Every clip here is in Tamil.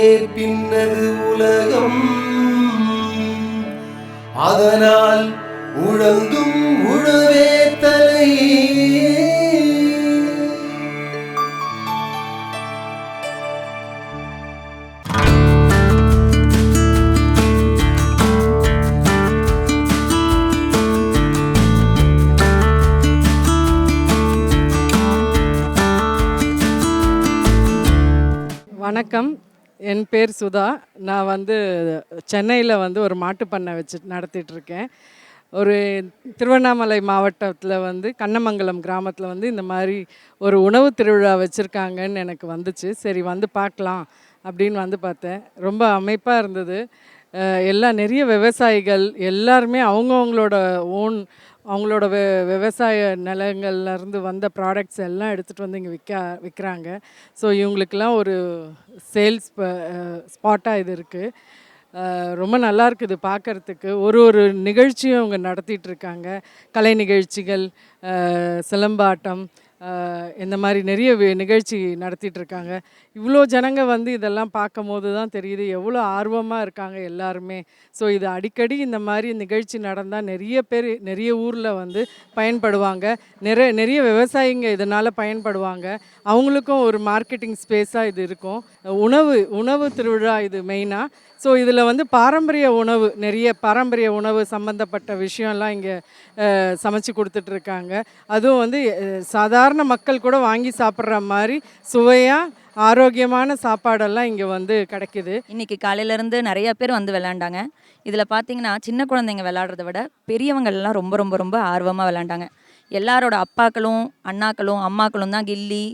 நேர் பின்னது உலகம். அதனால் உழந்தும் உழவே தலை. வணக்கம். என் பேர் சுதா. நான் வந்து சென்னையில் வந்து ஒரு மாட்டு பண்ணை வச்சு நடத்திட்டுருக்கேன். ஒரு திருவண்ணாமலை மாவட்டத்தில் வந்து கண்ணமங்கலம் கிராமத்தில் வந்து இந்த மாதிரி ஒரு உணவு திருவிழா வச்சுருக்காங்கன்னு எனக்கு வந்துச்சு. சரி வந்து பார்க்கலாம் அப்படின்னு வந்து பார்த்தேன். ரொம்ப அமைப்பாக இருந்தது. எல்லா எல்லாம் நிறைய விவசாயிகள் எல்லாருமே அவங்கவுங்களோட ஓன் அவங்களோட வெ விவசாய நிலங்கள்லேருந்து வந்த ப்ராடக்ட்ஸ் எல்லாம் எடுத்துகிட்டு வந்து இங்கே விற்க விற்கிறாங்க ஸோ இவங்களுக்கெல்லாம் ஒரு சேல்ஸ் ஸ்பாட்டாக இது இருக்குது ரொம்ப நல்லா இருக்குது பார்க்கறதுக்கு ஒரு ஒரு நிகழ்ச்சியும் அவங்க நடத்திட்டு இருக்காங்க. கலை நிகழ்ச்சிகள் சிலம்பாட்டம் இந்த மாதிரி நிறைய நிகழ்ச்சி நடத்திட்டு இருக்காங்க இவ்வளோ ஜனங்க வந்து இதெல்லாம் பார்க்கும் போது தான் தெரியுது. எவ்வளோ ஆர்வமாக இருக்காங்க எல்லாருமே. ஸோ இது அடிக்கடி இந்த மாதிரி நிகழ்ச்சி நடந்தால் நிறைய பேர் நிறைய ஊரில் வந்து பயன்படுவாங்க. நிறைய நிறைய விவசாயிங்க இதனால் பயன்படுவாங்க. அவங்களுக்கும் ஒரு மார்க்கெட்டிங் ஸ்பேஸாக இது இருக்கும். உணவு உணவு திருவிழா இது மெயினாக ஸோ இதில் வந்து பாரம்பரிய உணவு நிறைய பாரம்பரிய உணவு சம்மந்தப்பட்ட விஷயம்லாம் இங்கே சமைச்சு கொடுத்துட்ருக்காங்க அதுவும் வந்து சாதாரண சாதாரண மக்கள் கூட வாங்கி சாப்பிட்ற மாதிரி சுவையாக ஆரோக்கியமான சாப்பாடெல்லாம் இங்கே வந்து கிடைக்குது. இன்னைக்கு காலையிலேருந்து நிறைய பேர் வந்து விளையாண்டாங்க. இதில் பார்த்தீங்கன்னா சின்ன குழந்தைங்க விளையாடுறத விட பெரியவங்கள்லாம் ரொம்ப ரொம்ப ரொம்ப ஆர்வமாக விளையாண்டாங்க. எல்லாரோட அப்பாக்களும் அண்ணாக்களும் அம்மாக்களும் தான் கில்லி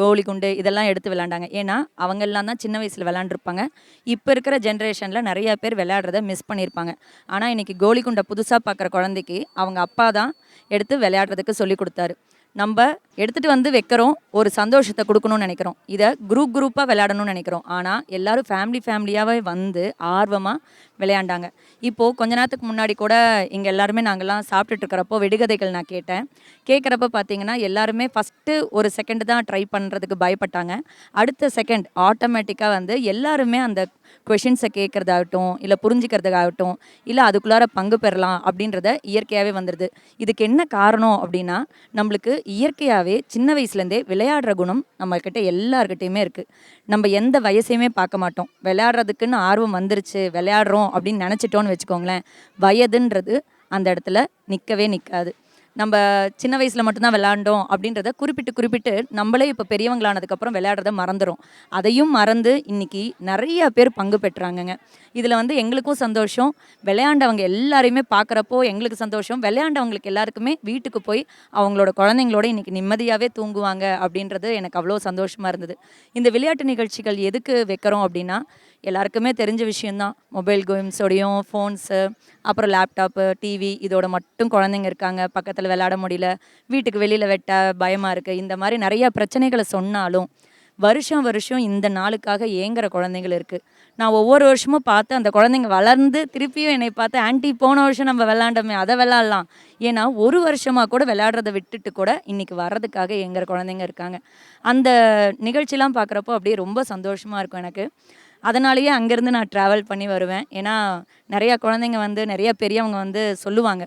கோலி குண்டு இதெல்லாம் எடுத்து விளையாண்டாங்க. ஏன்னா அவங்கெல்லாம் தான் சின்ன வயசில் விளாண்டுருப்பாங்க இப்போ இருக்கிற ஜென்ரேஷனில் நிறைய பேர் விளையாடுறத மிஸ் பண்ணியிருப்பாங்க ஆனால் இன்றைக்கி கோலி குண்டை புதுசாக பார்க்குற குழந்தைக்கு அவங்க அப்பா தான் எடுத்து விளையாடுறதுக்கு சொல்லி கொடுத்தாரு. நம்ம எடுத்துகிட்டு வந்து வைக்கிறோம் ஒரு சந்தோஷத்தை கொடுக்கணும்னு நினைக்கிறோம். இதை குரூப் குரூப்பாக விளையாடணும்னு நினைக்கிறோம். ஆனால் எல்லாரும் ஃபேமிலி ஃபேமிலியாகவே வந்து ஆர்வமாக விளையாண்டாங்க. இப்போது கொஞ்ச நேரத்துக்கு முன்னாடி கூட இங்கே எல்லாருமே நாங்கள்லாம் சாப்பிட்டுட்டு இருக்கிறப்போ வெடிகதைகள் நான் கேட்டேன். கேட்குறப்ப பார்த்தீங்கன்னா எல்லாருமே ஃபஸ்ட்டு ஒரு செகண்ட் தான் ட்ரை பண்ணுறதுக்கு பயப்பட்டாங்க. அடுத்த செகண்ட் ஆட்டோமேட்டிக்காக வந்து எல்லாருமே அந்த கொஷின்ஸை கேட்குறதாகட்டும் இல்லை புரிஞ்சுக்கிறதுக்காகட்டும் இல்லை அதுக்குள்ளார பங்கு பெறலாம் அப்படின்றத இயற்கையாகவே வந்துடுது இதுக்கு என்ன காரணம் அப்படின்னா நம்மளுக்கு இயற்கையாகவே சின்ன வயசுலேருந்தே விளையாடுற குணம் நம்மக்கிட்ட எல்லாருக்கிட்டேயுமே இருக்குது நம்ம எந்த வயசையுமே பார்க்க மாட்டோம். விளையாடுறதுக்குன்னு ஆர்வம் வந்துருச்சு விளையாடுறோம் அப்படின்னு நினச்சிட்டோன்னு வச்சுக்கோங்களேன். வயதுன்றது அந்த இடத்துல நிற்கவே நிற்காது நம்ம சின்ன வயசில் மட்டும்தான் விளாண்டோம் அப்படின்றத குறிப்பிட்டு குறிப்பிட்டு நம்மளே இப்போ பெரியவங்களானதுக்கப்புறம் விளையாடுறத மறந்துடும் அதையும் மறந்து இன்னைக்கு நிறைய பேர் பங்கு பெற்றாங்கங்க. இதில் வந்து எங்களுக்கும் சந்தோஷம். விளையாண்டவங்க எல்லாரையுமே பார்க்குறப்போ எங்களுக்கு சந்தோஷம். விளையாண்டவங்களுக்கு எல்லாருக்குமே வீட்டுக்கு போய் அவங்களோட குழந்தைங்களோட இன்னைக்கு நிம்மதியாகவே தூங்குவாங்க அப்படின்றது எனக்கு அவ்வளோ சந்தோஷமாக இருந்தது. இந்த விளையாட்டு நிகழ்ச்சிகள் எதுக்கு வைக்கிறோம் அப்படின்னா எல்லாருக்குமே தெரிஞ்ச விஷயந்தான் மொபைல் கேம்ஸோடையும் ஃபோன்ஸு அப்புறம் லேப்டாப்பு டிவி இதோட மட்டும் குழந்தைங்க இருக்காங்க. பக்கத்தில் விளையாட முடியல வீட்டுக்கு வெளியில் வெட்ட பயமாக இருக்குது இந்த மாதிரி நிறையா பிரச்சனைகளை சொன்னாலும் வருஷம் வருஷம் இந்த நாளுக்காக ஏங்குற குழந்தைகள் இருக்குது நான் ஒவ்வொரு வருஷமும் பார்த்து அந்த குழந்தைங்க வளர்ந்து திருப்பியும் என்னை பார்த்து ஆன்ட்டி போன வருஷம் நம்ம விளாண்டோமே அதை விளாட்லாம் ஏன்னா ஒரு வருஷமாக கூட விளையாடுறத விட்டுட்டு கூட இன்றைக்கி வர்றதுக்காக ஏங்குற குழந்தைங்க இருக்காங்க. அந்த நிகழ்ச்சிலாம் பார்க்குறப்போ அப்படியே ரொம்ப சந்தோஷமாக இருக்கும் எனக்கு. அதனாலேயே அங்கேருந்து நான் ட்ராவல் பண்ணி வருவேன். ஏன்னா நிறையா குழந்தைங்க வந்து நிறைய பெரியவங்க வந்து சொல்லுவாங்க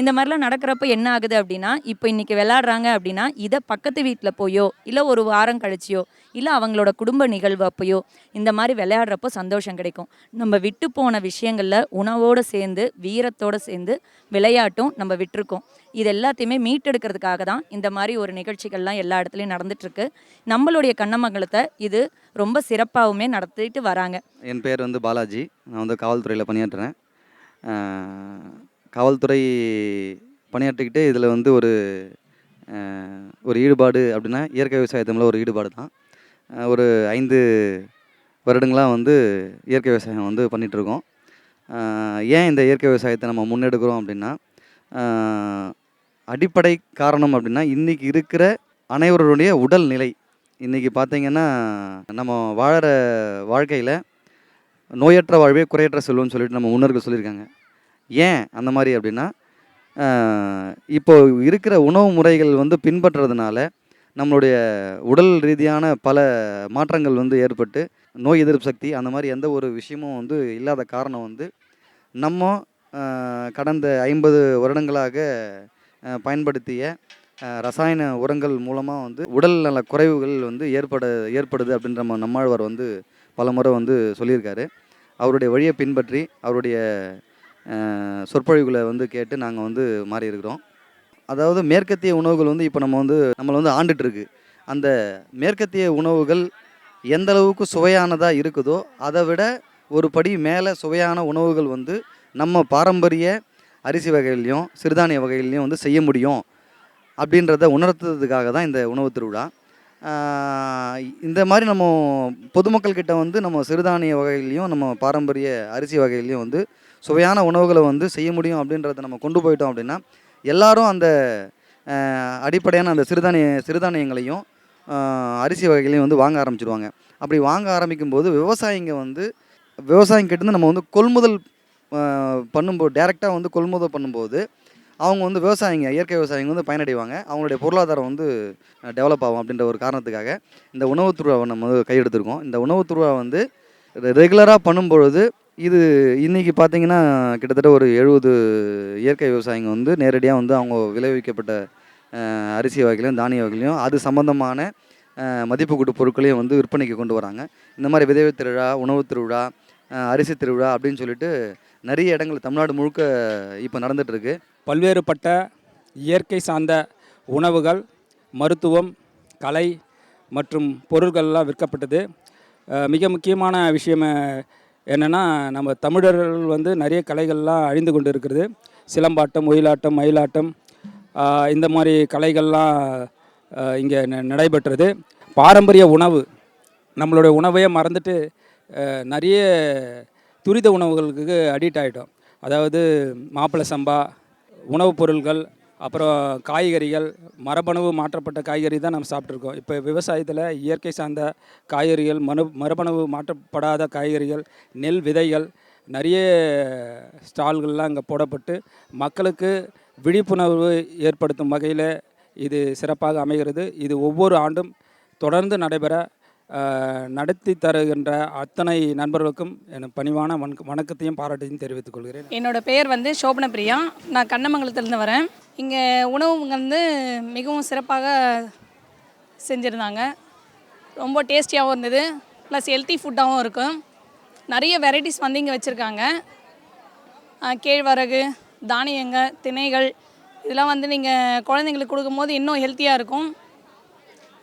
இந்த மாதிரிலாம் நடக்கிறப்ப என்ன ஆகுது அப்படின்னா இப்போ இன்றைக்கி விளாட்றாங்க அப்படின்னா இதை பக்கத்து வீட்டில் போயோ இல்லை ஒரு வாரம் கழிச்சியோ இல்லை அவங்களோட குடும்ப நிகழ்வு அப்போயோ இந்த மாதிரி விளையாடுறப்போ சந்தோஷம் கிடைக்கும். நம்ம விட்டு போன விஷயங்களில் உணவோடு சேர்ந்து வீரத்தோடு சேர்ந்து விளையாட்டும் நம்ம விட்டுருக்கோம். இது எல்லாத்தையுமே மீட்டெடுக்கிறதுக்காக தான் இந்த மாதிரி ஒரு நிகழ்ச்சிகள்லாம் எல்லா இடத்துலையும் நடந்துட்டுருக்கு. நம்மளுடைய கண்ணமங்கலத்தை இது ரொம்ப சிறப்பாகவுமே நடத்திட்டு வராங்க. என் பேர் வந்து பாலாஜி. நான் வந்து காவல்துறையில் பணியாற்றுறேன். காவல்துறை பணியாற்றிக்கிட்டு இதில் வந்து ஒரு ஒரு ஈடுபாடு அப்படின்னா இயற்கை விவசாயத்து மேலே ஒரு ஈடுபாடு தான். ஒரு ஐந்து வருடங்களாக வந்து இயற்கை விவசாயம் வந்து பண்ணிகிட்ருக்கோம். ஏன் இந்த இயற்கை விவசாயத்தை நம்ம முன்னெடுக்கிறோம் அப்படின்னா அடிப்படை காரணம் அப்படின்னா இன்றைக்கி இருக்கிற அனைவருடைய உடல் நிலை இன்றைக்கி பார்த்தீங்கன்னா நம்ம வாழற வாழ்க்கையில் நோயற்ற வாழ்வே குறையற்ற செல்வம்னு சொல்லிட்டு நம்ம முன்னோர்கள் சொல்லியிருக்காங்க. ஏன் அந்த மாதிரி அப்படின்னா இப்போது இப்போ இருக்கிற உணவு முறைகள் வந்து பின்பற்றுறதுனால நம்மளுடைய உடல் ரீதியான பல மாற்றங்கள் வந்து ஏற்பட்டு நோய் எதிர்ப்பு சக்தி அந்த மாதிரி எந்த ஒரு விஷயமும் வந்து இல்லாத காரணம் வந்து நம்ம கடந்த ஐம்பது வருடங்களாக பயன்படுத்திய ரசாயன உரங்கள் மூலமாக வந்து உடல் நல குறைவுகள் வந்து ஏற்பட ஏற்படுது அப்படின்ற நம்ம நம்மாழ்வார் வந்து பல முறை வந்து சொல்லியிருக்காரு. அவருடைய வழியை பின்பற்றி அவருடைய சொற்பொழிவுகளை வந்து கேட்டு நாங்கள் வந்து மாறி இருக்கிறோம் அதாவது மேற்கத்திய உணவுகள் வந்து இப்போ நம்ம வந்து நம்மளை வந்து ஆண்டுட்டுருக்கு. அந்த மேற்கத்திய உணவுகள் எந்த அளவுக்கு சுவையானதாக இருக்குதோ அதை விட ஒரு படி மேலே சுவையான உணவுகள் வந்து நம்ம பாரம்பரிய அரிசி வகையிலையும் சிறுதானிய வகையிலையும் வந்து செய்ய முடியும் அப்படின்றத உணர்த்துறதுக்காக தான் இந்த உணவு திருவிழா. இந்த மாதிரி நம்ம பொதுமக்கள்கிட்ட வந்து நம்ம சிறுதானிய வகையிலையும் நம்ம பாரம்பரிய அரிசி வகையிலையும் வந்து சுவையான உணவுகளை வந்து செய்ய முடியும் அப்படின்றத நம்ம கொண்டு போயிட்டோம் அப்படின்னா எல்லாரும் அந்த அடிப்படையான அந்த சிறுதானிய சிறுதானியங்களையும் அரிசி வகைகளையும் வந்து வாங்க ஆரம்பிச்சிடுவாங்க அப்படி வாங்க ஆரம்பிக்கும் போது விவசாயிங்க வந்து விவசாயிங்கிட்டேருந்து நம்ம வந்து கொள்முதல் பண்ணும்போது டேரெக்டாக வந்து கொள்முதல் பண்ணும்போது அவங்க வந்து விவசாயிங்க இயற்கை விவசாயிங்க வந்து பயனடைவாங்க. அவங்களுடைய பொருளாதாரம் வந்து டெவலப் ஆகும் அப்படின்ற ஒரு காரணத்துக்காக இந்த உணவுத் துருவாவை நம்ம வந்து கையெடுத்திருக்கோம். இந்த உணவுத் திருவிழா வந்து ரெகுலராக பண்ணும்பொழுது இது இன்றைக்கி பார்த்தீங்கன்னா கிட்டத்தட்ட ஒரு எழுபது இயற்கை விவசாயிங்க வந்து நேரடியாக வந்து அவங்க விளைவிக்கப்பட்ட அரிசி வகைகளையும் தானிய வகைகளையும் அது சம்மந்தமான மதிப்பு கூட்டு பொருட்களையும் வந்து விற்பனைக்கு கொண்டு வராங்க. இந்த மாதிரி விதவை திருவிழா உணவு திருவிழா அரிசி திருவிழா அப்படின்னு சொல்லிட்டு நிறைய இடங்கள் தமிழ்நாடு முழுக்க இப்போ நடந்துகிட்ருக்கு பல்வேறுபட்ட இயற்கை சார்ந்த உணவுகள் மருத்துவம் கலை மற்றும் பொருட்கள்லாம் விற்கப்பட்டது. மிக முக்கியமான விஷயம் என்னென்னா நம்ம தமிழர்கள் வந்து நிறைய கலைகள்லாம் அழிந்து கொண்டு இருக்கிறது சிலம்பாட்டம் ஒயிலாட்டம் மயிலாட்டம் இந்த மாதிரி கலைகள்லாம் இங்கே நடைபெற்றது. பாரம்பரிய உணவு நம்மளுடைய உணவையே மறந்துட்டு நிறைய துரித உணவுகளுக்கு அடிக்ட் ஆகிட்டோம் அதாவது மாப்பிள்ளை சம்பா உணவுப் பொருட்கள் அப்புறம் காய்கறிகள் மரபணுவு மாற்றப்பட்ட காய்கறி தான் நம்ம சாப்பிட்ருக்கோம் இப்போ விவசாயத்தில் இயற்கை சார்ந்த காய்கறிகள் மனு மரபணுவு மாற்றப்படாத காய்கறிகள் நெல் விதைகள் நிறைய ஸ்டால்கள்லாம் இங்கே போடப்பட்டு மக்களுக்கு விழிப்புணர்வு ஏற்படுத்தும் வகையில் இது சிறப்பாக அமைகிறது. இது ஒவ்வொரு ஆண்டும் தொடர்ந்து நடைபெற நடத்தி தருகின்ற அத்தனை நண்பர்களுக்கும் என் பணிவான வணக்க வணக்கத்தையும் பாராட்டையும் தெரிவித்துக் கொள்கிறேன். என்னோட பெயர் வந்து சோபன பிரியா நான் கண்ணமங்கலத்துலேருந்து வரேன். இங்கே உணவு வந்து மிகவும் சிறப்பாக செஞ்சுருந்தாங்க. ரொம்ப டேஸ்டியாகவும் இருந்தது. ப்ளஸ் ஹெல்த்தி ஃபுட்டாகவும் இருக்கும். நிறைய வெரைட்டிஸ் வந்து இங்கே வச்சுருக்காங்க. கேழ்வரகு தானியங்கள் திணைகள் இதெல்லாம் வந்து நீங்கள் குழந்தைங்களுக்கு கொடுக்கும்போது இன்னும் ஹெல்த்தியாக இருக்கும்.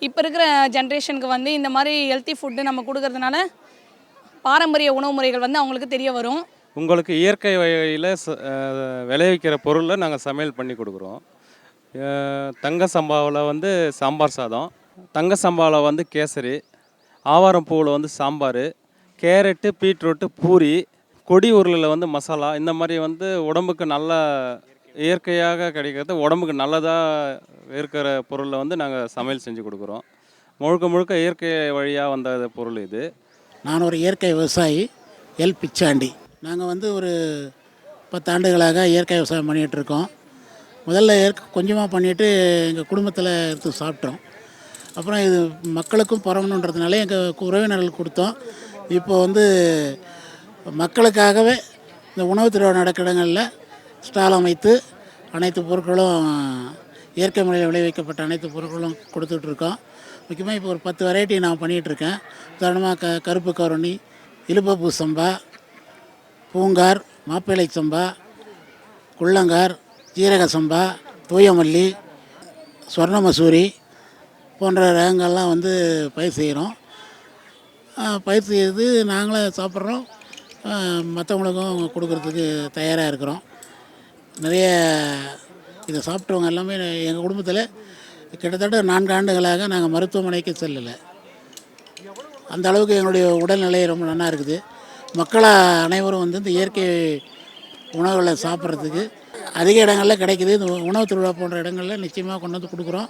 இப்போ இருக்கிற ஜென்ரேஷனுக்கு வந்து இந்த மாதிரி ஹெல்த்தி ஃபுட்டு நம்ம கொடுக்கறதுனால பாரம்பரிய உணவு முறைகள் வந்து அவங்களுக்கு தெரிய வரும். உங்களுக்கு இயற்கை வகையில் ச- விளைவிக்கிற பொருளை நாங்கள் சமையல் பண்ணி கொடுக்குறோம். தங்க சம்பாவில் வந்து சாம்பார் சாதம் தங்க சம்பாவில் வந்து கேசரி ஆவாரம் பூவில் வந்து சாம்பார் கேரட்டு பீட்ரூட்டு பூரி கொடி உருளில் வந்து மசாலா இந்த மாதிரி வந்து உடம்புக்கு நல்ல இயற்கையாக கிடைக்கிறது. உடம்புக்கு நல்லதாக இருக்கிற பொருளை வந்து நாங்கள் சமையல் செஞ்சு கொடுக்குறோம். முழுக்க முழுக்க இயற்கை வழியாக வந்த பொருள் இது. நான் ஒரு இயற்கை விவசாயி எல். பிச்சாண்டி. நாங்கள் வந்து ஒரு பத்தாண்டுகளாக இயற்கை விவசாயம் பண்ணிகிட்ருக்கோம் முதல்ல இயற்கை கொஞ்சமாக பண்ணிவிட்டு எங்கள் குடும்பத்தில் எடுத்து சாப்பிட்டோம். அப்புறம் இது மக்களுக்கும் பரவணுன்றதுனால எங்கள் உறவினர்கள் கொடுத்தோம். இப்போ வந்து மக்களுக்காகவே இந்த உணவு திருவிழா நடக்கிற இடங்களில் ஸ்டால் அமைத்து அனைத்து பொருட்களும் இயற்கை முறையில் விளைவிக்கப்பட்ட அனைத்து பொருட்களும் கொடுத்துட்ருக்கோம். முக்கியமாக இப்போ ஒரு பத்து வெரைட்டி நான் பண்ணிகிட்ருக்கேன் உதாரணமாக க கருப்பு கருணி இலுப்பப்பூ சம்பா பூங்கார் மாப்பிள்ளை சம்பா குள்ளங்கார் ஜீரக சம்பா தூயமல்லி சொர்ண மசூரி போன்ற ரகங்கள்லாம் வந்து பயிர் செய்கிறோம். பயிர் செய்து நாங்களே சாப்பிட்றோம். மற்றவங்களுக்கும் கொடுக்கறதுக்கு தயாராக இருக்கிறோம். நிறைய இதை சாப்பிட்டவங்க எல்லாமே எங்கள் குடும்பத்தில் கிட்டத்தட்ட நான்கு ஆண்டுகளாக நாங்கள் மருத்துவமனைக்கு செல்லலை. அந்த அளவுக்கு எங்களுடைய உடல்நிலை ரொம்ப நல்லா இருக்குது. மக்களாக அனைவரும் வந்து இந்த இயற்கை உணவுகளை சாப்பிட்றதுக்கு அதிக இடங்களில் கிடைக்குது. இந்த உணவு திருவிழா போன்ற இடங்களில் நிச்சயமாக கொண்டு வந்து கொடுக்குறோம்.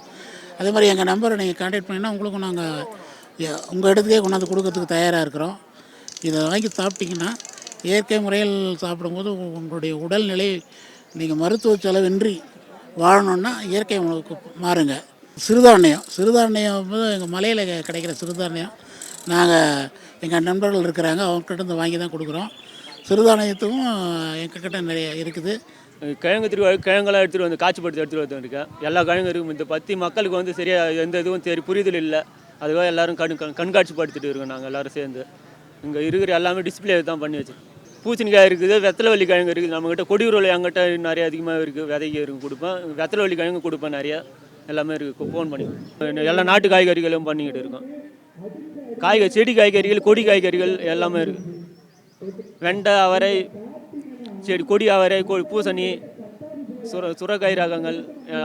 அதே மாதிரி எங்கள் நம்பரை நீங்கள் கான்டாக்ட் பண்ணினா உங்களுக்கும் நாங்கள் உங்கள் இடத்துக்கே கொண்டாந்து கொடுக்கறதுக்கு தயாராக இருக்கிறோம். இதை வாங்கி சாப்பிட்டிங்கன்னா இயற்கை முறையில் சாப்பிடும்போது உங்களுடைய உடல்நிலை நீங்கள் மருத்துவ செலவின்றி வாழணுன்னா இயற்கை உணவுக்கு மாறுங்க. சிறுதானியம். சிறுதானியம் எங்கள் மலையில் கிடைக்கிற சிறுதானியம். நாங்கள் எங்கள் நண்பர்கள் இருக்கிறாங்க அவங்ககிட்ட இருந்து வாங்கி தான் கொடுக்குறோம். சிறுதானியத்துக்கும் எங்ககிட்ட நிறைய இருக்குது. கிழங்கு திருவா கிழங்கெல்லாம் எடுத்துகிட்டு வந்து காய்ச்சிப்படுத்தி எடுத்துகிட்டு வந்துருக்கேன். எல்லா கிழங்கும் இருக்கும். இந்த பற்றி மக்களுக்கு வந்து சரியாக எந்த இதுவும் சரி புரிதல் இல்லை. அதுவாக எல்லாரும் கண் கண் கண்காட்சிப்படுத்திட்டு இருக்கோம் நாங்கள் எல்லாரும் சேர்ந்து. இங்கே இருக்கிற எல்லாமே டிஸ்பிளே தான் பண்ணி வச்சுருக்கோம். பூசணிக்காய் இருக்குது வெத்தலைவள்ளி கிழங்கு இருக்குது. நம்மக்கிட்ட கொடியூரில் என்கிட்ட நிறைய அதிகமாக இருக்குது. விதைக்கு இருக்கு கொடுப்பேன். வெத்தலைவள்ளி கிழங்கு கொடுப்பேன் நிறையா. எல்லாமே இருக்குது ஃபோன் பண்ணி. எல்லா நாட்டு காய்கறிகளும் பண்ணிக்கிட்டு இருக்கோம். காய்கறி செடி காய்கறிகள் கொடி காய்கறிகள் எல்லாமே இருக்குது வெண்டை அவரை செடி கொடி அவரை கொ- பூசணி சுர சுரக்காய் ரகங்கள்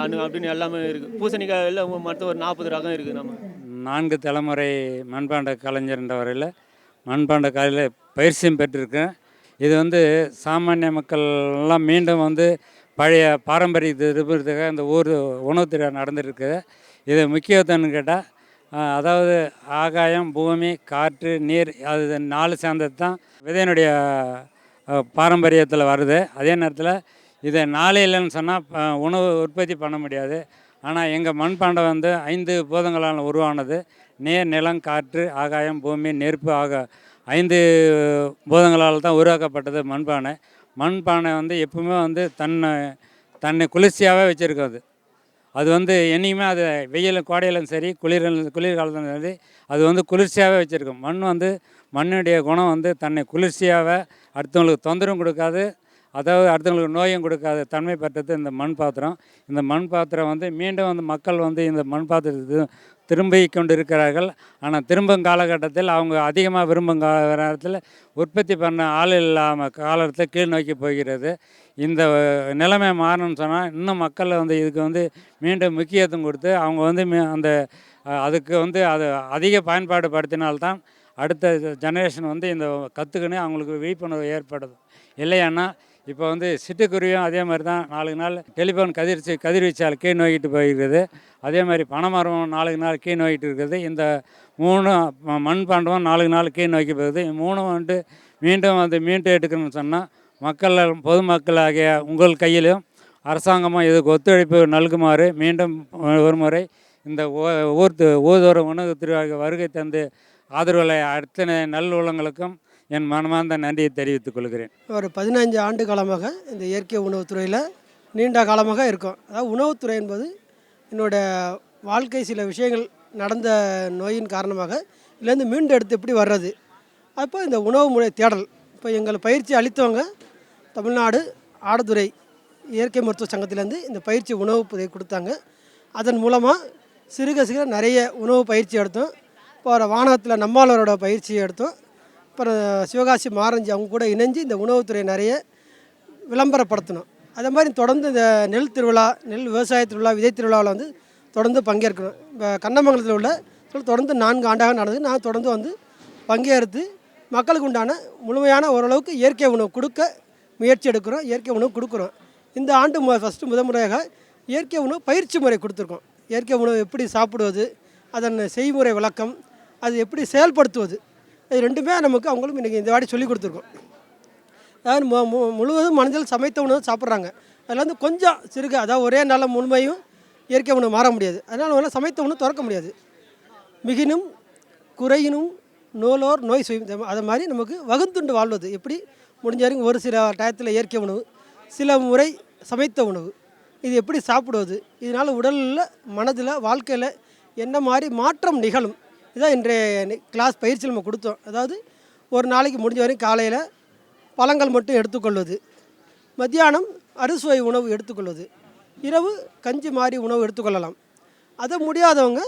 அப்படின்னு எல்லாமே இருக்குது பூசணிக்காயில் மற்ற ஒரு நாற்பது ரகம் இருக்குது நம்ம. நான்கு தலைமுறை மண்பாண்ட கலைஞர்ன்ற வரையில் மண்பாண்ட கலையில் பயிற்சியும் பெற்றிருக்கேன். இது வந்து சாமானிய மக்கள் எல்லாம் மீண்டும் வந்து பழைய பாரம்பரிய திருப்பறதுக்காக இந்த ஊர் உணவு திருவிழா நடந்துருக்கு இது முக்கியத்துவம்னு கேட்டால் அதாவது ஆகாயம் பூமி காற்று நீர் அது நாலு சேர்ந்தது தான் விதையினுடைய பாரம்பரியத்தில் வருது. அதே நேரத்தில் இதை நாளே இல்லைன்னு சொன்னால் உணவு உற்பத்தி பண்ண முடியாது. ஆனால் எங்கள் மண்பாண்டை வந்து ஐந்து பூதங்களால் உருவானது. நீர் நிலம் காற்று ஆகாயம் பூமி நெருப்பு ஆக ஐந்து பூதங்களால் தான் உருவாக்கப்பட்டது மண்பானை. மண்பானை வந்து எப்பவுமே வந்து தன்னை தன்னை குளிர்ச்சியாகவே வச்சுருக்கும் அது அது வந்து என்றைக்குமே அது வெயில் கோடையிலும் சரி குளிர் குளிர்காலத்திலும் சரி அது வந்து குளிர்ச்சியாகவே வச்சுருக்கும். மண் வந்து மண்ணுடைய குணம் வந்து தன்னை குளிர்ச்சியாக அடுத்தவங்களுக்கு தொந்தரவும் கொடுக்காது. அதாவது அடுத்தவங்களுக்கு நோயும் கொடுக்காத. தன்மை பெற்றது இந்த மண் பாத்திரம். இந்த மண் பாத்திரம் வந்து மீண்டும் வந்து மக்கள் வந்து இந்த மண் பாத்திரத்தை திரும்பி கொண்டு இருக்கிறார்கள் ஆனால் திரும்பும் காலகட்டத்தில் அவங்க அதிகமாக விரும்பும் காலத்தில் உற்பத்தி பண்ண ஆள் இல்லாமல் காலத்தை கீழ் நோக்கி போகிறது. இந்த நிலைமை மாறணும்னு சொன்னால் இன்னும் மக்கள் வந்து இதுக்கு வந்து மீண்டும் முக்கியத்துவம் கொடுத்து அவங்க வந்து மீ- அந்த அதுக்கு வந்து அது அதிக பயன்பாடு படுத்தினால்தான் அடுத்த ஜெனரேஷன் வந்து இந்த கற்றுக்கின்னு அவங்களுக்கு விழிப்புணர்வு ஏற்படுது. இல்லையானா இப்போ வந்து சிட்டுக்குருவியும் அதே மாதிரி தான். நாளுக்கு நாள் டெலிஃபோன் கதிர்ச்சி கதிர்வீச்சால் கீழ் நோக்கிட்டு போயிருக்குது. அதே மாதிரி பனைமரம் நாளுக்கு நாள் கீழ் நோக்கிட்டு இருக்குது. இந்த மூணு மண் பாண்டவம் நாளுக்கு நாள் கீழ் நோக்கி போகுது. மூணும் வந்து மீண்டும் வந்து மீண்டும் எடுக்கணும்னு சொன்னால் மக்கள் பொதுமக்களாகிய உங்கள் கையிலும் அரசாங்கமும் இதுக்கு ஒத்துழைப்பு நல்குமாறு மீண்டும் ஒரு முறை இந்த ஊர் தி- ஊர்தோறும் உணவு திருவாக வருகை தந்து ஆதரவுகளை அத்தனை நல்லுள்ளங்களுக்கும் என் மனமார்ந்த நன்றியை தெரிவித்துக் கொள்கிறேன். ஒரு பதினைஞ்சு ஆண்டு காலமாக இந்த இயற்கை உணவுத்துறையில் நீண்ட காலமாக இருக்கும். அதாவது உணவுத்துறை என்பது என்னோட வாழ்க்கை சில விஷயங்கள் நடந்த நோயின் காரணமாக இதுலேருந்து மீண்டு எடுத்து எப்படி வர்றது? அப்போ இந்த உணவு முறை தேடல். இப்போ எங்களை பயிற்சி அளித்தவங்க தமிழ்நாடு ஆடுதுறை இயற்கை மருத்துவ சங்கத்திலேருந்து இந்த பயிற்சி உணவு புதை கொடுத்தாங்க. அதன் மூலமாக சிறுக சிறுக நிறைய உணவு பயிற்சி எடுத்தோம். இப்போ வானத்தில் வானகத்தில் நம்மாளரோட பயிற்சி எடுத்தோம். அப்புறம் சிவகாசி மாரஞ்சி அவங்க கூட இணைஞ்சு இந்த உணவுத்துறை நிறைய விளம்பரப்படுத்தணும். அதே மாதிரி தொடர்ந்து இந்த நெல் திருவிழா நெல் விவசாய திருவிழா விதை திருவிழாவில் வந்து தொடர்ந்து பங்கேற்கணும். இப்போ கண்ணமங்கலத்தில் உள்ள தொடர்ந்து நான்கு ஆண்டாக நடந்தது நான் தொடர்ந்து வந்து பங்கேற்று மக்களுக்கு உண்டான முழுமையான ஓரளவுக்கு இயற்கை உணவு கொடுக்க முயற்சி எடுக்கிறோம். இயற்கை உணவு கொடுக்குறோம். இந்த ஆண்டு மு ஃபஸ்ட்டு முதன்முறையாக இயற்கை உணவு பயிற்சி முறை கொடுத்துருக்கோம். இயற்கை உணவு எப்படி சாப்பிடுவது அதன் செய்முறை விளக்கம் அது எப்படி செயல்படுத்துவது இது ரெண்டுமே நமக்கு அவங்களும் இன்றைக்கி இந்த வாட்டி சொல்லிக் கொடுத்துருக்கோம். அதாவது மு- முழுவதும் மனிதர்கள் சமைத்த உணவு சாப்பிட்றாங்க. அதில் வந்து கொஞ்சம் சிறுக அதாவது ஒரே நாளில் முழுமையும் இயற்கை உணவு மாற முடியாது. அதனால் உங்களால் சமைத்த உணவு திறக்க முடியாது. மிகினும் குறையினும் நூலோர் நோய் சுயம் அதை மாதிரி நமக்கு வகுத்துண்டு வாழ்வது. எப்படி? முடிஞ்ச வரைக்கும் ஒரு சில டயத்தில் இயற்கை உணவு சில முறை சமைத்த உணவு. இது எப்படி சாப்பிடுவது? இதனால் உடலில் மனதில் வாழ்க்கையில் என்ன மாதிரி மாற்றம் நிகழும்? இதான் இன்றைய கிளாஸ் பயிற்சி நம்ம கொடுத்தோம். அதாவது ஒரு நாளைக்கு முடிஞ்ச வரைக்கும் காலையில் பழங்கள் மட்டும் எடுத்துக்கொள்வது மத்தியானம் அறுசுவை உணவு எடுத்துக்கொள்வது இரவு கஞ்சி மாதிரி உணவு எடுத்துக்கொள்ளலாம். அதை முடியாதவங்க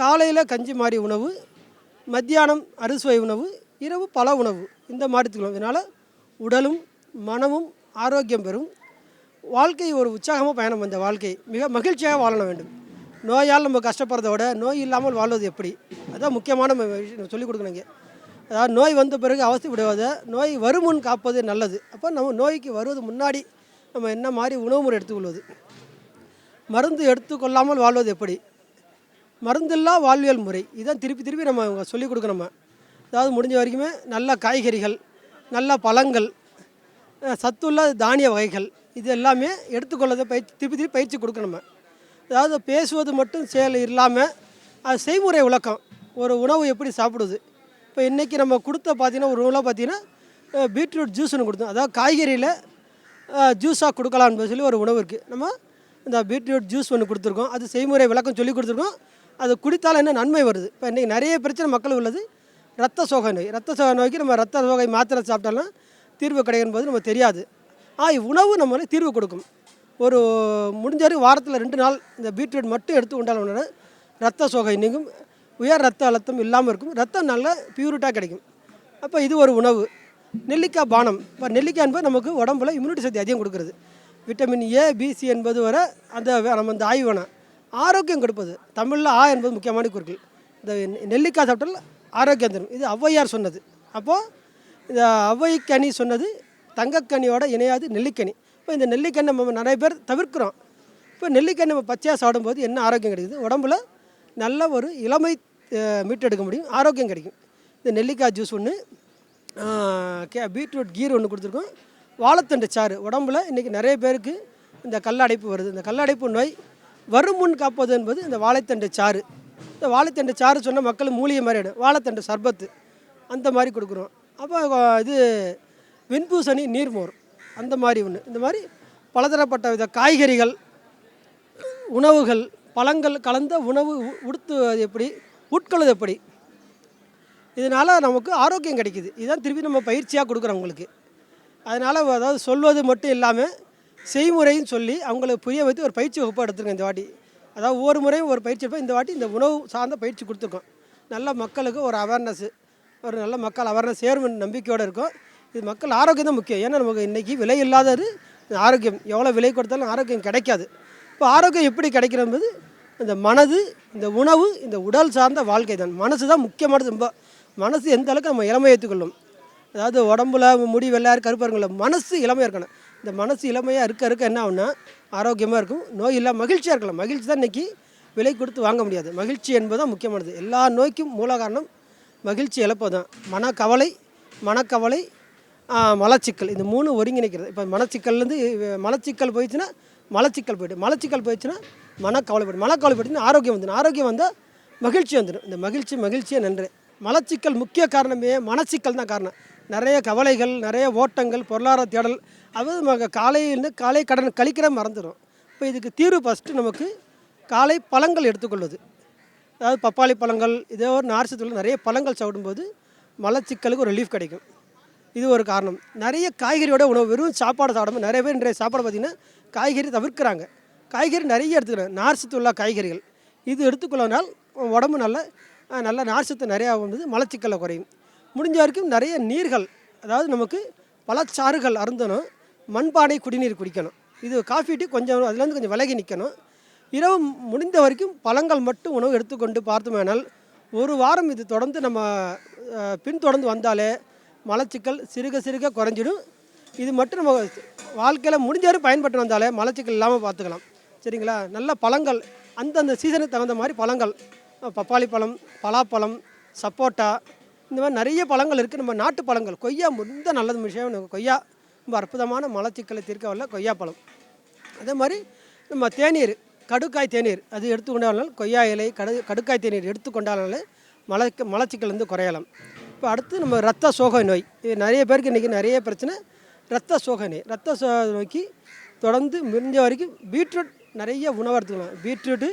காலையில் கஞ்சி மாதிரி உணவு மத்தியானம் அறுசுவை உணவு இரவு பல உணவு இந்த மாதிரி எடுத்துக்கலாம். இதனால் உடலும் மனமும் ஆரோக்கியம் பெறும். வாழ்க்கை ஒரு உற்சாகமாக பயணம். வந்த வாழ்க்கை மிக மகிழ்ச்சியாக வாழ வேண்டும். நோயால் நம்ம கஷ்டப்படுறத விட நோய் இல்லாமல் வாழ்வது எப்படி? அதுதான் முக்கியமான விஷயம் சொல்லிக் கொடுக்கணுங்க. அதாவது நோய் வந்த பிறகு அவஸ்தை நோய் வருமுன் காப்பது நல்லது. அப்போ நம்ம நோய்க்கு வருவது முன்னாடி நம்ம என்ன மாதிரி உணவு முறை எடுத்துக்கொள்வது? மருந்து எடுத்துக்கொள்ளாமல் வாழ்வது எப்படி? மருந்தில்லா வாழ்வியல் முறை. இதான் திருப்பி திருப்பி நம்ம அவங்க சொல்லிக் கொடுக்கணும் அதாவது முடிஞ்ச வரைக்குமே நல்ல காய்கறிகள் நல்ல பழங்கள் சத்துள்ள தானிய வகைகள் இது எல்லாமே எடுத்துக்கொள்ளதை பயிற்சி திருப்பி திருப்பி பயிற்சி கொடுக்கணும் அதாவது பேசுவது மட்டும் செயல் இல்லாமல் அது செய்முறை விளக்கம். ஒரு உணவு எப்படி சாப்பிடுது? இப்போ இன்றைக்கி நம்ம கொடுத்த பார்த்திங்கன்னா ஒரு உணவில் பார்த்தீங்கன்னா பீட்ரூட் ஜூஸ்னு கொடுத்தோம். அதாவது காய்கறியில் ஜூஸாக கொடுக்கலாம்னு சொல்லி ஒரு உணவு இருக்குது நம்ம இந்த பீட்ரூட் ஜூஸ் ஒன்று கொடுத்துருக்கோம். அது செய்முறை விளக்கம் சொல்லி கொடுத்துருக்கோம். அது குடித்தால் என்ன நன்மை வருது? இப்போ இன்றைக்கி நிறைய பிரச்சனை மக்கள் உள்ளது. ரத்த சோகை நோய். ரத்த சோகை நோய்க்கு நம்ம ரத்த சோகை மாத்திரை சாப்பிட்டாலும் தீர்வு கிடைக்கும் போது நமக்கு தெரியாது. ஆ உணவு நம்மளை தீர்வு கொடுக்கும். ஒரு முடிஞ்ச வரைக்கும் வாரத்தில் ரெண்டு நாள் இந்த பீட்ரூட் மட்டும் எடுத்துக்கொண்டால் ரத்த சோகை நீங்கும். உயர் ரத்த அழுத்தம் இல்லாமல் இருக்கும். ரத்தம் நல்ல பியூரிட்டாக கிடைக்கும். அப்போ இது ஒரு உணவு. நெல்லிக்காய் பானம். இப்போ நெல்லிக்காய் என்பது நமக்கு உடம்புல இம்யூனிட்டி சக்தி அதிகம் கொடுக்குறது. விட்டமின் ஏ பிசி என்பது வர அந்த நம்ம அந்த ஆய்வு வேணாம். ஆரோக்கியம் கொடுப்பது. தமிழில் ஆ என்பது முக்கியமான குறுக்கள். இந்த நெல்லிக்காய் சாப்பிட்டால் ஆரோக்கியம் தரும். இது ஔவையார் சொன்னது. அப்போது இந்த ஔவைக்கனி சொன்னது தங்கக்கனியோட இணையாது நெல்லிக்கனி. இப்போ இந்த நெல்லிக்கனி நம்ம நிறைய பேர் தவிர்க்கிறோம். இப்போ நெல்லிக்காய் நம்ம பச்சையாக சாப்பிடும்போது என்ன ஆரோக்கியம் கிடைக்குது? உடம்புல நல்ல ஒரு இளமை மீட்டெடுக்க முடியும். ஆரோக்கியம் கிடைக்கும். இந்த நெல்லிக்காய் ஜூஸ் ஒன்று கே பீட்ரூட் கீர் ஒன்று கொடுத்துருக்கோம். வாழைத்தண்டு சாறு. உடம்புல இன்றைக்கி நிறைய பேருக்கு இந்த கல்லடைப்பு வருது. இந்த கல்லடைப்பு நோய் வரும் முன் காப்பது என்பது இந்த வாழைத்தண்டு சாறு. இந்த வாழைத்தண்டு சாறு சொன்னால் மக்கள் மூலிகை மாதிரி ஆகிடும் வாழைத்தண்டு சர்பத்து அந்த மாதிரி கொடுக்குறோம். அப்போ இது வெண்பூசணி நீர்மோர். அந்த மாதிரி ஒன்று இந்த மாதிரி பலதரப்பட்ட வித காய்கறிகள் உணவுகள் பழங்கள் கலந்த உணவு உ- உடுத்துவது எப்படி உட்கொள்வது எப்படி? இதனால் நமக்கு ஆரோக்கியம் கிடைக்குது. இதுதான் திருப்பி நம்ம பயிற்சியாக கொடுக்குறோம் உங்களுக்கு. அதனால் அதாவது சொல்வது மட்டும் இல்லாமல் செய்முறையும் சொல்லி அவங்களுக்கு புரிய வைத்து ஒரு பயிற்சி வகுப்பாக எடுத்துருங்க இந்த வாட்டி. அதாவது ஒவ்வொரு முறையும் ஒரு பயிற்சி எடுப்போம் இந்த வாட்டி இந்த உணவு சார்ந்த பயிற்சி கொடுத்துருக்கோம். நல்ல மக்களுக்கு ஒரு அவேர்னஸ் ஒரு நல்ல மக்கள் அவேர்னஸ் சேரும் நம்பிக்கையோடு இருக்கும். இது மக்கள் ஆரோக்கியம் தான் முக்கியம். ஏன்னா நமக்கு இன்றைக்கி விலை இல்லாதது இந்த ஆரோக்கியம். எவ்வளோ விலை கொடுத்தாலும் ஆரோக்கியம் கிடைக்காது. இப்போ ஆரோக்கியம் எப்படி கிடைக்கிறது இந்த மனது இந்த உணவு இந்த உடல் சார்ந்த வாழ்க்கை தான். மனசு தான் முக்கியமானது. ரொம்ப மனசு எந்த அளவுக்கு நம்ம இளமை ஏற்றுக்கொள்ளும் அதாவது உடம்புல முடி வெள்ளாறு கருப்பாருங்கள மனசு இளமையாக இருக்கணும். இந்த மனசு இளமையாக இருக்க இருக்க என்ன ஆகுனா ஆரோக்கியமாக இருக்கும். நோய் இல்லை மகிழ்ச்சியாக இருக்கலாம். மகிழ்ச்சி தான் இன்றைக்கி விலை கொடுத்து வாங்க முடியாது. மகிழ்ச்சி என்பது தான் முக்கியமானது. எல்லா நோய்க்கும் மூல காரணம் மகிழ்ச்சி இழப்பு தான் மனக்கவலை மனக்கவலை மலச்சிக்கல். இந்த மூணு ஒருங்கிணைக்கிறது. இப்போ மனச்சிக்கல்லேருந்து மலச்சிக்கல் போயிடுச்சுன்னா மலச்சிக்கல் போய்ட்டு மலச்சிக்கல் போயிடுச்சுன்னா மனக்கவலை போய்ட்டு மனக்கவலை போயிடுச்சுன்னா ஆரோக்கியம் வந்துடும் ஆரோக்கியம் வந்தால் மகிழ்ச்சி வந்துடும் இந்த மகிழ்ச்சி மகிழ்ச்சியே நன்று. மலச்சிக்கல் முக்கிய காரணமே மனச்சிக்கல் தான் காரணம். நிறைய கவலைகள் நிறைய ஓட்டங்கள் பொருளாதார தேடல் அது காலையிலேருந்து காலை கடன் கழிக்கிற மறந்துடும் இப்போ இதுக்கு தீர்வு ஃபஸ்ட்டு நமக்கு காலை பழங்கள் எடுத்துக்கொள்வது. அதாவது பப்பாளி பழங்கள் இதே ஒரு நார்சத்துள்ள நிறைய பழங்கள் சாப்பிடும்போது மலச்சிக்கலுக்கு ஒரு ரிலீஃப் கிடைக்கும். இது ஒரு காரணம். நிறைய காய்கறியோட உணவு வெறும் சாப்பாடு சாப்பிடாம நிறைய பேர் இன்றைய சாப்பாடு பார்த்திங்கன்னா காய்கறி தவிர்க்கிறாங்க. காய்கறி நிறைய எடுத்துக்கிறாங்க நார்ச்சத்து உள்ள காய்கறிகள். இது எடுத்துக்கொள்ளனால் உடம்பு நல்ல நல்ல நார்ச்சத்து நிறையா வந்து மலச்சிக்கலை குறையும். முடிஞ்ச வரைக்கும் நிறைய நீர்கள் அதாவது நமக்கு பழச்சாறுகள் அருந்தணும். மண்பானை குடிநீர் குடிக்கணும். இது காஃபி டீ கொஞ்சம் அதுலேருந்து கொஞ்சம் விலகி நிற்கணும். இரவு முடிந்த வரைக்கும் பழங்கள் மட்டும் உணவு எடுத்துக்கொண்டு பார்த்தோமேனால் ஒரு வாரம் இது தொடர்ந்து நம்ம பின்தொடர்ந்து வந்தாலே மலச்சிக்கல் சிறுக சிறுக குறைஞ்சிடும். இது மட்டும் நம்ம வாழ்க்கையில் முடிஞ்ச வரை பயன்பட்டு வந்தாலே மலச்சிக்கல் இல்லாமல் பார்த்துக்கலாம். சரிங்களா? நல்ல பழங்கள் அந்தந்த சீசனுக்கு தகுந்த மாதிரி பழங்கள். பப்பாளி பழம் பலாப்பழம் சப்போட்டா இந்த மாதிரி நிறைய பழங்கள் இருக்குது நம்ம நாட்டு பழங்கள். கொய்யா முடிந்த நல்லது விஷயம். நம்ம கொய்யா ரொம்ப அற்புதமான மலச்சிக்கலை தீர்க்க வரல கொய்யா பழம். அதே மாதிரி நம்ம தேநீர் கடுக்காய் தேநீர் அது எடுத்துக்கொண்டாலும் கொய்யா இலை கடு கடுக்காய் தேநீர் எடுத்துக்கொண்டாலும் மலை மலச்சிக்கல் வந்து குறையலாம். இப்போ அடுத்து நம்ம ரத்த சோகை நோய். இது நிறைய பேருக்கு இன்றைக்கி நிறைய பிரச்சனை. ரத்த சோகை நோய். ரத்த சோகை நோய்க்கு தொடர்ந்து முடிஞ்ச வரைக்கும் பீட்ரூட் நிறைய உணவு எடுத்துக்கலாம். பீட்ரூட்டு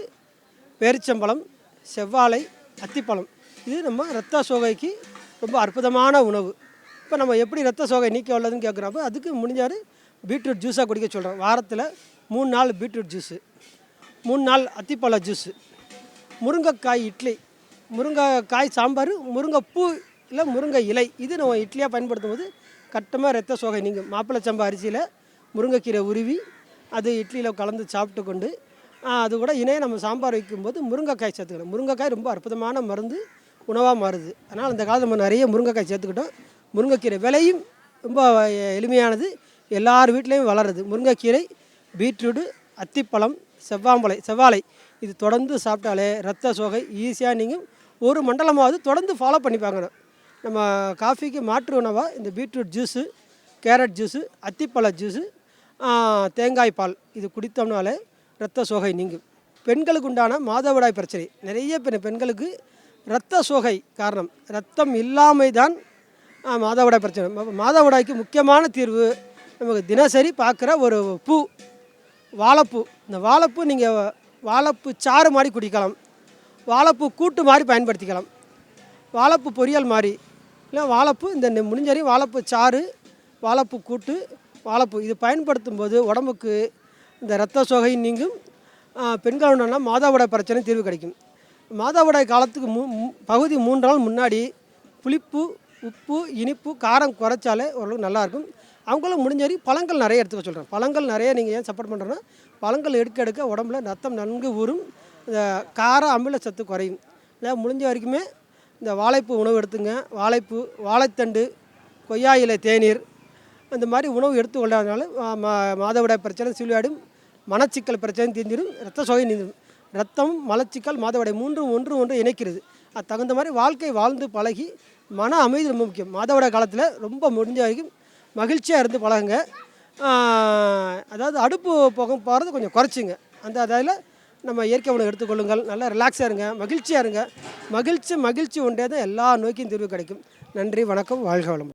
பேரிச்சம்பழம் செவ்வாழை அத்திப்பழம். இது நம்ம ரத்த சோகைக்கு ரொம்ப அற்புதமான உணவு. இப்போ நம்ம எப்படி ரத்த சோகை நீக்க உள்ளதுன்னு கேட்குறப்ப அதுக்கு முடிஞ்சாரு பீட்ரூட் ஜூஸாக குடிக்க சொல்கிறோம் வாரத்தில் மூணு நாள் பீட்ரூட் ஜூஸு மூணு நாள் அத்திப்பழ ஜூஸு முருங்கைக்காய் இட்லி. முருங்கைக்காய் சாம்பார் முருங்கைப்பூ இல்லை முருங்கை இலை. இது நம்ம இட்லியாக பயன்படுத்தும் போது கட்டமாக ரத்த சோகை நீங்கள் மாப்பிள்ளை சம்பா அரிசியில் முருங்கைக்கீரை உருவி அது இட்லியில் கலந்து சாப்பிட்டு கொண்டு அது கூட இணைய நம்ம சாம்பார் வைக்கும்போது முருங்கைக்காய் சேர்த்துக்கணும். முருங்கைக்காய் ரொம்ப அற்புதமான மருந்து உணவாக மாறுது. அதனால் அந்த காலத்தில் நம்ம நிறைய முருங்கைக்காய் சேர்த்துக்கிட்டோம். முருங்கைக்கீரை விலையும் ரொம்ப எளிமையானது. எல்லார் வீட்லேயும் வளருது. முருங்கைக்கீரை பீட்ரூட்டு அத்திப்பழம் செவ்வாம்பழை செவ்வாழை. இது தொடர்ந்து சாப்பிட்டாலே ரத்த சோகை ஈஸியாக நீங்கள் ஒரு மண்டலமாவது தொடர்ந்து ஃபாலோ பண்ணி பார்க்கணும் நம்ம காஃபிக்கு மாற்று உணவாக இந்த பீட்ரூட் ஜூஸு கேரட் ஜூஸு அத்திப்பழ ஜூஸு தேங்காய் பால். இது குடித்தோம்னாலே ரத்த சோகை நீங்கும். பெண்களுக்கு உண்டான மாதவிடாய் பிரச்சனை. நிறைய பெண்களுக்கு இரத்த சோகை காரணம். ரத்தம் இல்லாமை தான் மாதவிடாய் பிரச்சனை. மாதவிடாய்க்கு முக்கியமான தீர்வு நமக்கு தினசரி பார்க்குற ஒரு பூ வாழைப்பூ. இந்த வாழைப்பூ நீங்கள் வாழைப்பூ சாறு மாதிரி குடிக்கலாம். வாழைப்பூ கூட்டு மாதிரி பயன்படுத்திக்கலாம். வாழைப்பூ பொரியல் மாதிரி இல்லை வாழைப்பூ இந்த முடிஞ்ச வரையும் வாழைப்பூ சாறு வாழைப்பூ கூட்டு வாழைப்பூ. இது பயன்படுத்தும் போது உடம்புக்கு இந்த இரத்த சோகை நீங்கும். பெண்கள் என்னன்னா மாதவிடாய் பிரச்சனை தீர்வு கிடைக்கும். மாதவிடாய் காலத்துக்கு மூ பகுதி மூன்று நாள் முன்னாடி புளிப்பு உப்பு இனிப்பு காரம் குறைச்சாலே ஓரளவுக்கு நல்லாயிருக்கும். அவங்களும் முடிஞ்ச பழங்கள் நிறைய எடுத்துக்க சொல்கிறேன் பழங்கள் நிறைய நீங்கள் ஏன் சப்போர்ட் பண்ணுறோன்னா பழங்கள் எடுக்க எடுக்க உடம்புல ரத்தம் நன்கு ஊறும். இந்த கார அமில சத்து குறையும். இல்லை முடிஞ்ச வரைக்குமே இந்த வாழைப்பூ உணவு எடுத்துங்க. வாழைப்பூ வாழைத்தண்டு கொய்யா இலை தேநீர். அந்த மாதிரி உணவு எடுத்து கொள்ளாதனால மா- மாதவிடாய் பிரச்சனை சிலுவாடும் மனச்சிக்கல் பிரச்சனை தீர்ந்திடும் ரத்த சோகை நீந்திடும் ரத்தம் மலச்சிக்கல் மாதவிடாய் மூன்றும் ஒன்று ஒன்று இணைக்கிறது. அது தகுந்த மாதிரி வாழ்க்கை வாழ்ந்து பழகி மன அமைதி ரொம்ப முக்கியம். மாதவிடாய் காலத்தில் ரொம்ப முடிஞ்ச வரைக்கும் மகிழ்ச்சியாக இருந்து பழகுங்க. அதாவது அடுப்பு போக போகிறது கொஞ்சம் குறைச்சிங்க. அந்த அதில் நம்ம இயற்கை உணவு எடுத்துக்கொள்ளுங்கள். நல்லா ரிலாக்ஸாக இருங்க. மகிழ்ச்சியாக இருங்க. மகிழ்ச்சி மகிழ்ச்சி உண்டே தான் எல்லா நோய்க்கும் தீர்வு கிடைக்கும். நன்றி வணக்கம் வாழ்க வளம்